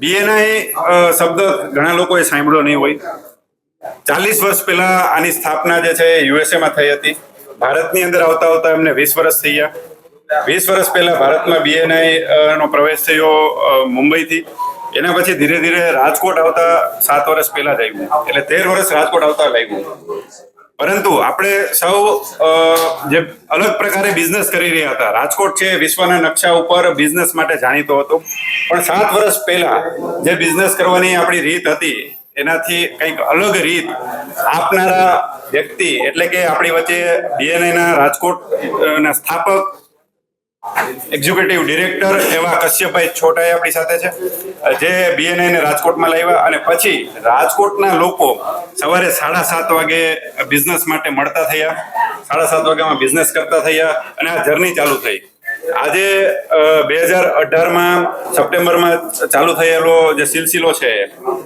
BNI શબ્દ ઘણા લોકોએ સાંભળ્યો નહીં હોય. ચાલીસ વર્ષ પહેલા આની સ્થાપના જે છે યુએસએમાં થઈ હતી. ભારતની અંદર આવતા આવતા એમને વીસ વર્ષ થઈ ગયા. વીસ વર્ષ પહેલા ભારતમાં બીએનઆઈ નો પ્રવેશ થયો મુંબઈથી. એના પછી ધીરે ધીરે રાજકોટ આવતા સાત વર્ષ પહેલા જ આવ્યું. એટલે તેર વર્ષ રાજકોટ આવતા લાગ્યું પરંતુ આપણે સૌ જે અલગ પ્રકારે બિઝનેસ કરી રહ્યા હતા. રાજકોટ છે, વિશ્વના નકશા ઉપર બિઝનેસ માટે જાણીતો હતો. પણ સાત વર્ષ પહેલા જે બિઝનેસ કરવાની આપણી રીત હતી, એનાથી કંઈક અલગ રીત આપનારા વ્યક્તિ, એટલે કે આપણી વચ્ચે બીએનઆઈના ના રાજકોટ ના સ્થાપક એક્ઝિક્યુટિવ ડિરેક્ટર એવા કશ્યપભાઈ છોટાએ આપણી સાથે છે. જે બીએનઆઈને રાજકોટમાં લાવ્યા અને પછી રાજકોટના લોકો સવારે સાડા સાત વાગે બિઝનેસ માટે મળતા થયા. સાડા સાત વાગ્યામાં બિઝનેસ કરતા થયા અને આ જર્ની ચાલુ થઈ. આજે બે હજાર અઢારમાં સપ્ટેમ્બરમાં ચાલુ થયેલો જે સિલસિલો છે,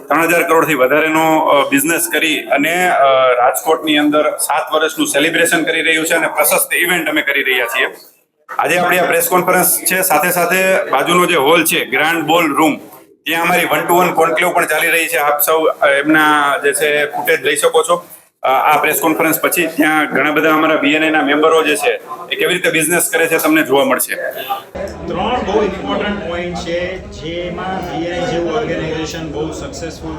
ત્રણ હજાર કરોડથી વધારેનો બિઝનેસ કરી અને રાજકોટની અંદર સાત વર્ષનું સેલિબ્રેશન કરી રહ્યું છે અને પ્રશસ્ત ઇવેન્ટ અમે કરી રહ્યા છીએ. આજે આપણી આ પ્રેસ કોન્ફરન્સ છે. સાથે સાથે બાજુનો જે હોલ છે ગ્રાન્ડ બોલ રૂમ ત્યાં અમારી વન ટુ વન કોન્ક્લેવ પણ ચાલી રહી છે. આપ સૌ એમના જે છે ફૂટેજ લઈ શકો છો. આ પ્રેસ કોન્ફરન્સ પછી ત્યાં ઘણા બધા અમારા બીએનઆઈ ના મેમ્બરો જે છે, એ કેવી રીતે બિઝનેસ કરે છે તમને જોવા મળશે. ત્રણ બહુ ઇમ્પોર્ટન્ટ પોઈન્ટ છે, જેમાં બીએનઆઈ જેવું ઓર્ગેનાઇઝેશન બહુ સક્સેસફુલ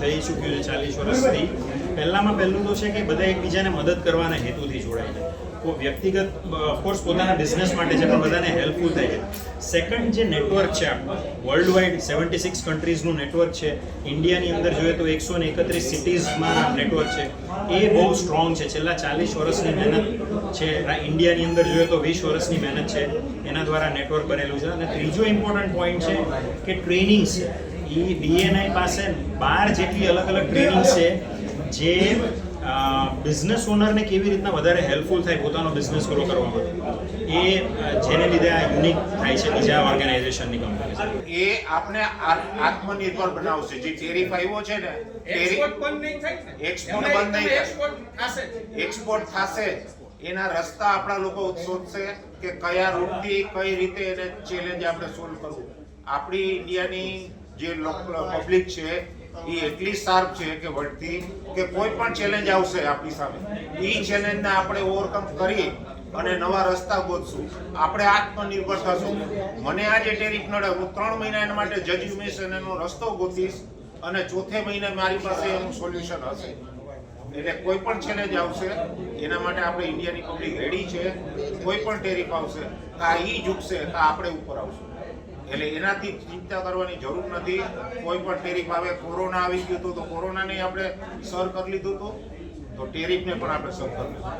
થઈ ચૂક્યું છે ચાલીસ વર્ષથી. પહેલામાં પહેલું તો છે કે બધા એકબીજાને મદદ કરવાના હેતુથી જોડાય છે. વ્યક્તિગત ઓફકોર્સ પોતાના બિઝનેસ માટે છે, પણ બધાને હેલ્પફુલ થાય છે. સેકન્ડ જે નેટવર્ક છે વર્લ્ડ વાઇડ સેવન્ટી સિક્સ કન્ટ્રીઝનું નેટવર્ક છે. ઇન્ડિયાની અંદર જોઈએ તો એકસો ને એકત્રીસ સિટીઝમાં નેટવર્ક છે. એ બહુ સ્ટ્રોંગ છે. છેલ્લા ચાલીસ વર્ષની મહેનત છે. ઇન્ડિયાની અંદર જોઈએ તો વીસ વર્ષની મહેનત છે. એના દ્વારા નેટવર્ક બનેલું છે. અને ત્રીજો ઇમ્પોર્ટન્ટ પોઈન્ટ છે કે ટ્રેનિંગ છે એ બીએનઆઈ પાસે બાર જેટલી અલગ અલગ ટ્રેનિંગ છે, જે બિઝનેસ ઓનરને કેવી રીતના વધારે હેલ્પફુલ થાય પોતાનો બિઝનેસ ગ્રો કરવામાં એ જેને લીધે આ યુનિક થાય છે બીજા ઓર્ગેનાઇઝેશનની કંપની એ આપણે આત્મનિર્ભર બનાવશે. જે ટેરિફ આવ્યો છે ને એક્સપોર્ટ બંધ નહીં થાય એક્સપોર્ટ બંધ નહીં એક્સપોર્ટ થશે. એક્સપોર્ટ થશે. એના રસ્તા આપણા લોકો શોધશે કે કયા રૂટથી કઈ રીતે એને ચેલેન્જ આપણે સોલ્વ કરવું. આપણી ઇન્ડિયાની જે પબ્લિક છે એ એટલી શાર્પ છે કે વળતી કે કોઈ પણ ચેલેન્જ આવશે આપણી સામે. એ ચેલેન્જને આપણે ઓવરકમ કરી અને નવા રસ્તા ગોતશું. આપણે આત્મનિર્ભર થશું. મને આજે ટેરિફ નડે હું ત્રણ મહિના એના માટે જજમેશન એનો રસ્તો ગોતીશ અને ચોથે મહિને મારી પાસે એનું સોલ્યુશન હશે. એટલે કોઈ પણ ચેલેન્જ આવશે, એના માટે આપણે ઇન્ડિયાની પબ્લિક રેડી છે. કોઈ પણ ટેરિફ આવશે કા ઈ ઝૂકશે તો આપણે ઉપર આવશું. એટલે એનાથી ચિંતા કરવાની જરૂર નથી. કોઈ પણ ટેરિફ આવે, કોરોના આવી ગયું હતું તો કોરોનાને આપણે સર કરી લીધું હતું. તો ટેરિફને પણ આપણે સર કરી લીધું.